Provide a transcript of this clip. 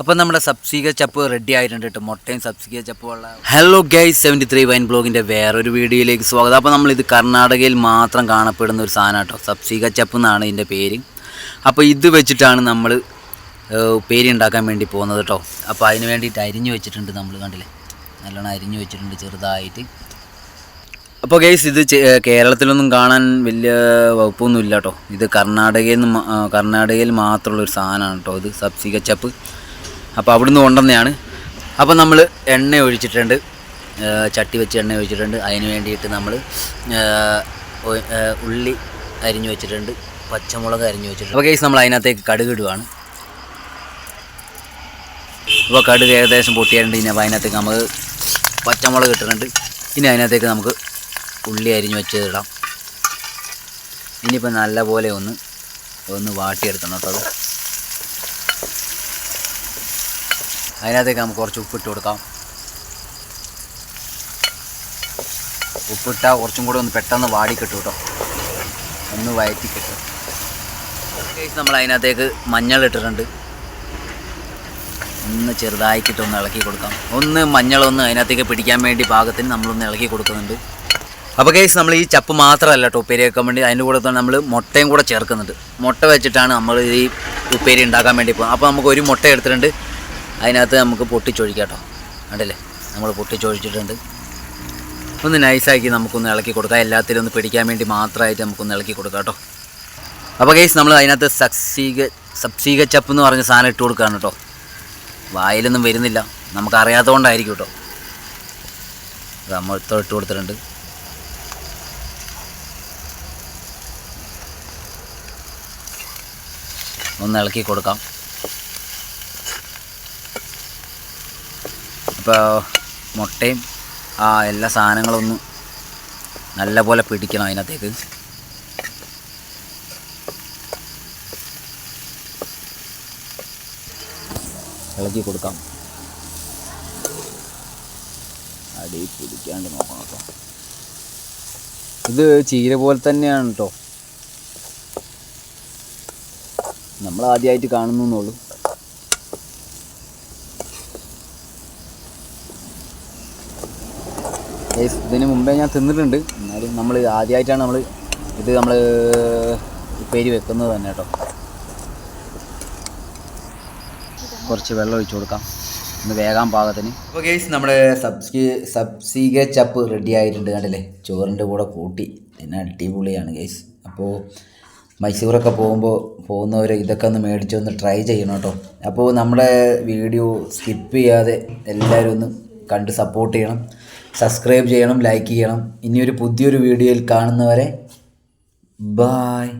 അപ്പം നമ്മുടെ സബ്സിക ചപ്പ് റെഡി ആയിട്ടുണ്ട് കേട്ടോ മുട്ടയും സബ്സിക ചപ്പുള്ള hello guys seventy three wine ബ്ലോഗിന്റെ വേറൊരു വീഡിയോയിലേക്ക് സ്വാഗതം. അപ്പോൾ നമ്മളിത് കർണാടകയിൽ മാത്രം കാണപ്പെടുന്ന ഒരു സാധനം കേട്ടോ സബ്സിക ചപ്പ് എന്നാണ് ഇതിന്റെ പേര്. അപ്പോൾ ഇത് വെച്ചിട്ടാണ് നമ്മൾ പേര് ഉണ്ടാക്കാൻ വേണ്ടി പോകുന്നത് കേട്ടോ അപ്പോൾ അതിന് വേണ്ടിയിട്ട് അരിഞ്ഞു വെച്ചിട്ടുണ്ട് നമ്മൾ കണ്ടില്ലേ? നല്ലോണം അരിഞ്ഞു വെച്ചിട്ടുണ്ട് ചെറുതായിട്ട്. അപ്പോൾ ഗെയ്സ് ഇത് കേരളത്തിലൊന്നും കാണാൻ വലിയ വകുപ്പൊന്നും ഇല്ല കേട്ടോ ഇത് കർണാടകയിൽ നിന്ന് കർണാടകയിൽ മാത്രമുള്ള ഒരു സാധനമാണ് കേട്ടോ ഇത് സബ്സി കച്ചപ്പ്. അപ്പോൾ അവിടുന്ന് കൊണ്ടുവന്നെയാണ് അപ്പോൾ നമ്മൾ എണ്ണ ഒഴിച്ചിട്ടുണ്ട്. ചട്ടി വെച്ച് എണ്ണ ഒഴിച്ചിട്ടുണ്ട്. അതിന് വേണ്ടിയിട്ട് നമ്മൾ ഉള്ളി അരിഞ്ഞു വെച്ചിട്ടുണ്ട്. പച്ചമുളക് അരിഞ്ഞു വെച്ചിട്ടുണ്ട്. അപ്പോൾ ഗെയ്സ് നമ്മൾ അതിനകത്തേക്ക് കടുക് ഇടുവാണ്. ഇപ്പോൾ കടുക് ഏകദേശം പൊട്ടിയായിട്ടുണ്ട് ഇനി അപ്പോൾ അതിനകത്തേക്ക് നമുക്ക് പച്ചമുളക് ഇട്ടിട്ടുണ്ട്. ഇനി അതിനകത്തേക്ക് നമുക്ക് ഉള്ളി അരിഞ്ഞ് വെച്ച് ഇടാം ഇനിയിപ്പോൾ നല്ലപോലെ ഒന്ന് ഒന്ന് വാട്ടിയെടുക്കണം കേട്ടോ അത്. അതിനകത്തേക്ക് നമുക്ക് കുറച്ച് ഉപ്പിട്ട് കൊടുക്കാം. ഉപ്പിട്ടാൽ കുറച്ചും കൂടെ ഒന്ന് പെട്ടെന്ന് വാടി കിട്ടും. ഒന്ന് വയറ്റി കിട്ടും നമ്മൾ അതിനകത്തേക്ക് മഞ്ഞൾ ഇട്ടിട്ടുണ്ട്. ഒന്ന് ചെറുതാക്കിയിട്ട് ഒന്ന് ഇളക്കി കൊടുക്കാം. ഒന്ന് മഞ്ഞളൊന്ന് അതിനകത്തേക്ക് പിടിക്കാൻ വേണ്ടി പാകത്തിന് നമ്മളൊന്ന് ഇളക്കി കൊടുക്കുന്നുണ്ട്. അപ്പോൾ കേസ് നമ്മൾ ഈ ചപ്പ് മാത്രമല്ല കേട്ടോ ഉപ്പേരി വെക്കാൻ വേണ്ടി അതിന്റെ കൂടെ തന്നെ നമ്മൾ മുട്ടയും കൂടെ ചേർക്കുന്നുണ്ട്. മുട്ട വെച്ചിട്ടാണ് നമ്മൾ ഈ ഉപ്പേരി ഉണ്ടാക്കാൻ വേണ്ടി പോകുന്നത്. അപ്പോൾ നമുക്ക് ഒരു മുട്ട എടുത്തിട്ടുണ്ട്. അതിനകത്ത് നമുക്ക് പൊട്ടിച്ചൊഴിക്കാം കേട്ടോ കണ്ടില്ലേ? നമ്മൾ പൊട്ടിച്ചൊഴിച്ചിട്ടുണ്ട്. ഒന്ന് നൈസാക്കി നമുക്കൊന്ന് ഇളക്കി കൊടുക്കാം. എല്ലാത്തിലും ഒന്ന് പിടിക്കാൻ വേണ്ടി മാത്രമായിട്ട് നമുക്കൊന്ന് ഇളക്കി കൊടുക്കാം കേട്ടോ. അപ്പോൾ കേസ് നമ്മൾ അതിനകത്ത് സക്സീക സബ്സീക ചപ്പ് എന്ന് പറഞ്ഞ സാധനം ഇട്ട് കൊടുക്കുകയാണ് കേട്ടോ. വായിലൊന്നും വരുന്നില്ല. നമുക്കറിയാത്തതുകൊണ്ടായിരിക്കും കേട്ടോ. നമ്മൾ ഇട്ട് കൊടുത്തിട്ടുണ്ട്. ഒന്ന് ഇളക്കി കൊടുക്കാം. ഇപ്പോൾ മുട്ടയും ആ എല്ലാ സാധനങ്ങളൊന്നും നല്ല പോലെ പിടിക്കണം അതിനകത്തേക്ക്. ഇളക്കി കൊടുക്കാം. അടി പിടിക്കാണ്ട് നോക്കണം കേട്ടോ. ഇത് ചീര പോലെ തന്നെയാണ് കേട്ടോ. നമ്മൾ ആദ്യമായിട്ട് കാണുന്നു എന്നുള്ളൂ ഇതിന് മുമ്പേ ഞാൻ തിന്നിട്ടുണ്ട്. എന്നാലും നമ്മൾ ആദ്യമായിട്ടാണ് നമ്മൾ ഇത് നമ്മൾ പേര് വെക്കുന്നത് തന്നെ കേട്ടോ. കുറച്ച് വെള്ളം ഒഴിച്ചു കൊടുക്കാം. ഒന്ന് വേഗം പാകത്തിന്. അപ്പോൾ കേസ് നമ്മുടെ സബ്സി സബ്സിക ചപ്പ് റെഡി ആയിട്ടുണ്ട് കണ്ടില്ലേ? ചോറിന്റെ കൂടെ കൂട്ടി. പിന്നെ അടിപൊളിയാണ് കേസ് അപ്പോൾ മൈസൂറൊക്കെ പോകുമ്പോൾ പോകുന്നവർ ഇതൊക്കെ ഒന്ന് മേടിച്ചൊന്ന് ട്രൈ ചെയ്യണം കേട്ടോ അപ്പോൾ നമ്മുടെ വീഡിയോ സ്കിപ്പ് ചെയ്യാതെ എല്ലാവരും ഒന്ന് കണ്ട് സപ്പോർട്ട് ചെയ്യണം. സബ്സ്ക്രൈബ് ചെയ്യണം ലൈക്ക് ചെയ്യണം. ഇനിയൊരു പുതിയൊരു വീഡിയോയിൽ കാണുന്നവരെ ബായ്